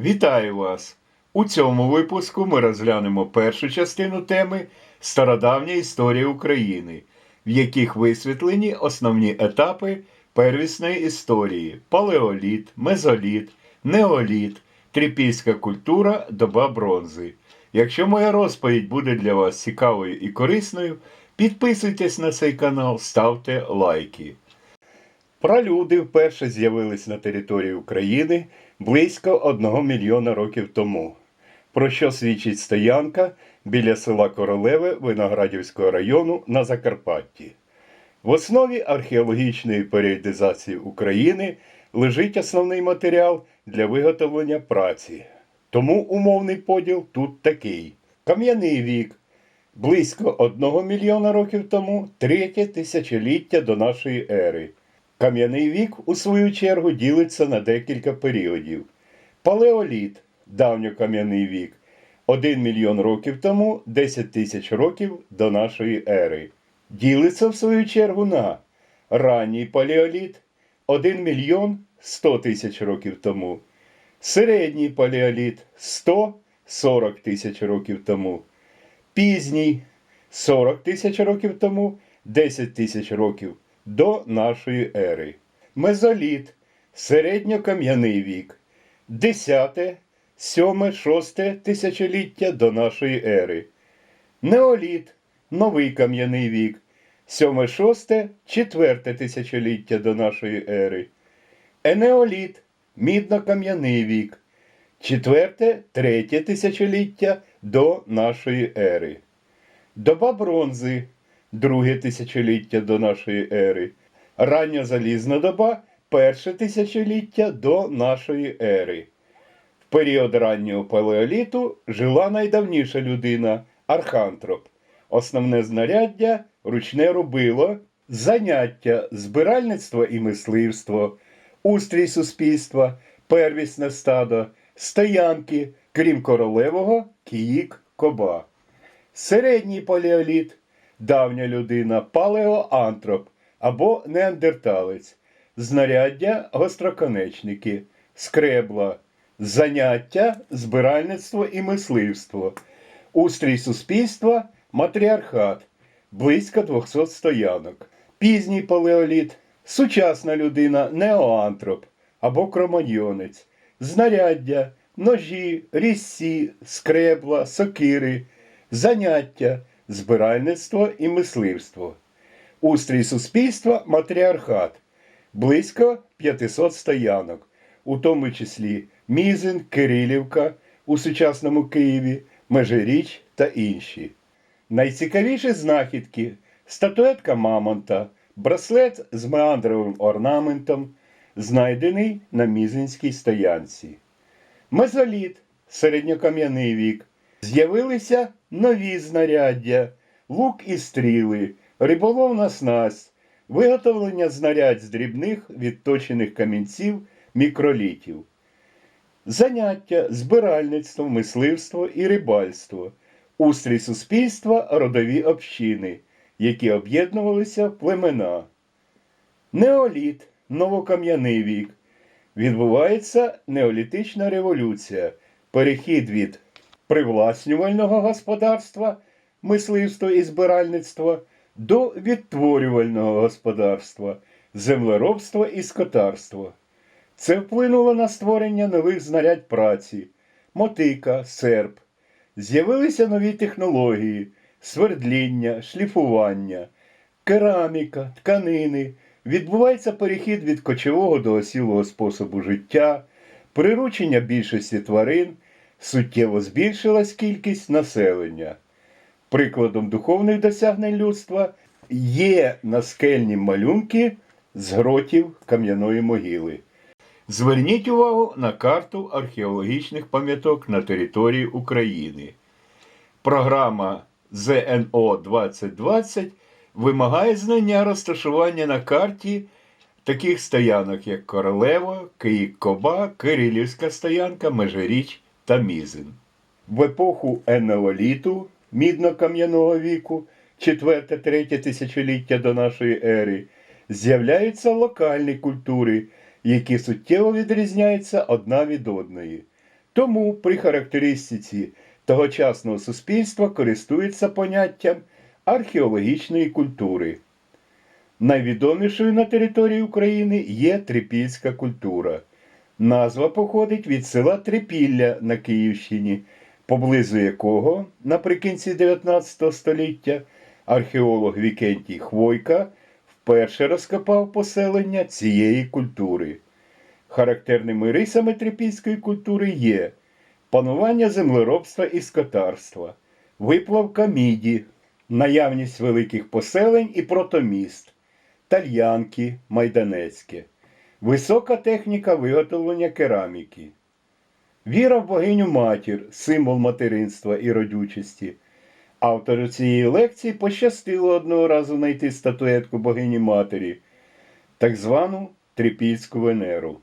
Вітаю вас! У цьому випуску ми розглянемо першу частину теми Стародавня історія України, в яких висвітлені основні етапи первісної історії палеоліт, мезоліт, неоліт, трипільська культура, доба бронзи. Якщо моя розповідь буде для вас цікавою і корисною, підписуйтесь на цей канал, ставте лайки. Пралюди вперше з'явились на території України близько одного мільйона років тому, про що свідчить стоянка біля села Королеве Виноградівського району на Закарпатті. В основі археологічної періодизації України лежить основний матеріал для виготовлення праці. Тому умовний поділ тут такий: кам'яний вік близько одного мільйона років тому, третє тисячоліття до нашої ери. Кам'яний вік, у свою чергу, ділиться на декілька періодів. Палеоліт давньокам'яний вік 1 мільйон років тому 10 тисяч років до нашої ери. Ділиться, в свою чергу, на ранній палеоліт 1 мільйон 100 тисяч років тому, середній палеоліт 140 тисяч років тому, пізній 40 тисяч років тому, 10 тисяч років до нашої ери. Мезоліт середньокам'яний вік 10, 7, 6 тисячоліття до нашої ери. Неоліт новий кам'яний вік 7, 6, 4 тисячоліття до нашої ери. Енеоліт мідно-кам'яний вік 4, 3 тисячоліття до нашої ери. Доба бронзи друге тисячоліття до нашої ери. Рання залізна доба перше тисячоліття до нашої ери. В період раннього палеоліту жила найдавніша людина архантроп. Основне знаряддя ручне рубило, заняття збиральництво і мисливство, устрій суспільства, первісне стадо, стоянки, крім королевого, кіїк, коба. Середній палеоліт давня людина, палеоантроп або неандерталець, знаряддя гостроконечники, скребла, заняття, збиральництво і мисливство, устрій суспільства, матріархат, близько 200 стоянок, пізній палеоліт, сучасна людина, неоантроп або кроманьйонець, знаряддя, ножі, різці, скребла, сокири, заняття збиральництво і мисливство. Устрій суспільства матріархат близько 500 стоянок, у тому числі Мізин, Кирилівка у сучасному Києві, Межиріч та інші. Найцікавіші знахідки статуетка Мамонта, браслет з меандровим орнаментом, знайдений на Мізинській стоянці. Мезоліт середньокам'яний вік. З'явилися нові знаряддя, лук і стріли, риболовна снасть, виготовлення знарядь з дрібних відточених камінців мікролітів, заняття, збиральництво, мисливство і рибальство, устрій суспільства, родові общини, які об'єднувалися племена. Неоліт, новокам'яний вік. Відбувається неолітична революція, перехід від привласнювального господарства, мисливства і збиральництва до відтворювального господарства, землеробства і скотарства. Це вплинуло на створення нових знарядь праці, мотика, серп. З'явилися нові технології, свердління, шліфування, кераміка, тканини. Відбувається перехід від кочового до осілого способу життя, приручення більшості тварин, суттєво збільшилась кількість населення. Прикладом духовних досягнень людства є наскельні малюнки з гротів кам'яної могили. Зверніть увагу на карту археологічних пам'яток на території України. Програма ЗНО 2020 вимагає знання розташування на карті таких стоянок, як Королево, Київ-Коба, Кирилівська стоянка, Межиріч та Мізин. В епоху енеоліту мідно-кам'яного віку, 4-3 тисячоліття до нашої ери, з'являються локальні культури, які суттєво відрізняються одна від одної. Тому при характеристиці тогочасного суспільства користується поняттям археологічної культури. Найвідомішою на території України є трипільська культура. Назва походить від села Трипілля на Київщині, поблизу якого наприкінці 19 століття археолог Вікентій Хвойка вперше розкопав поселення цієї культури. Характерними рисами трипільської культури є панування землеробства і скотарства, виплавка міді, наявність великих поселень і протоміст, тальянки, майданецьке, висока техніка виготовлення кераміки, віра в богиню матір, символ материнства і родючості. Автору цієї лекції пощастило одного разу знайти статуетку богині матері, так звану Трипільську Венеру.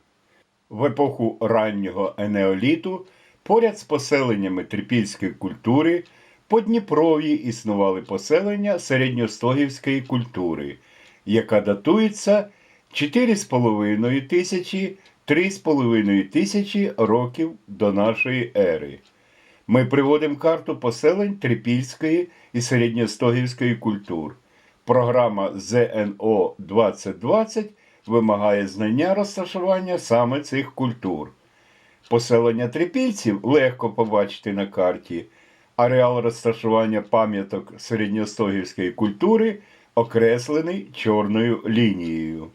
В епоху раннього енеоліту поряд з поселеннями трипільської культури по Дніпров'ї існували поселення середньостогівської культури, яка датується 4,5 тисячі 3,5 тисячі років до нашої ери. Ми приводимо карту поселень трипільської і середньостогівської культур. Програма ЗНО 2020 вимагає знання розташування саме цих культур. Поселення трипільців легко побачити на карті. Ареал розташування пам'яток середньостогівської культури окреслений чорною лінією.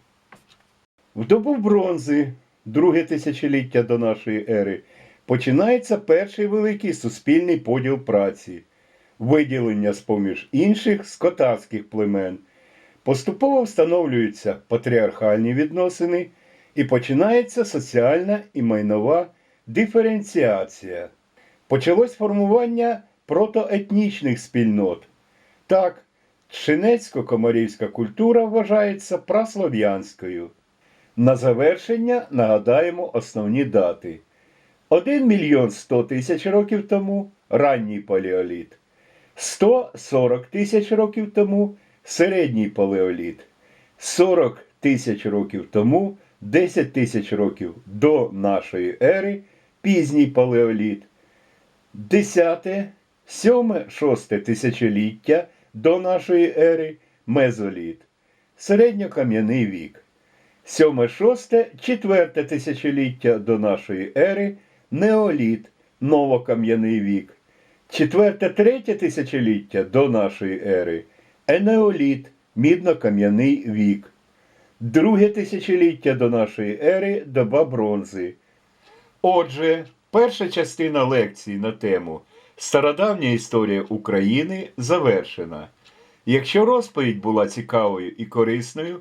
В добу бронзи, друге тисячоліття до нашої ери, починається перший великий суспільний поділ праці, виділення з-поміж інших скотарських племен. Поступово встановлюються патріархальні відносини і починається соціальна і майнова диференціація. Почалось формування протоетнічних спільнот. Так, Чинецько-комарівська культура вважається праслов'янською. На завершення нагадаємо основні дати. 1 мільйон 100 тисяч років тому ранній палеоліт, 140 тисяч років тому середній палеоліт, 40 тисяч років тому 10 тисяч років до нашої ери пізній палеоліт, 10, 7, 6 тисячоліття до нашої ери мезоліт, середньокам'яний вік. 7-6, 4 тисячоліття до нашої ери неоліт, новокам'яний вік. 4-3 тисячоліття до нашої ери енеоліт, мідно-кам'яний вік. Друге тисячоліття до нашої ери доба бронзи. Отже, перша частина лекції на тему Стародавня історія України завершена. Якщо розповідь була цікавою і корисною,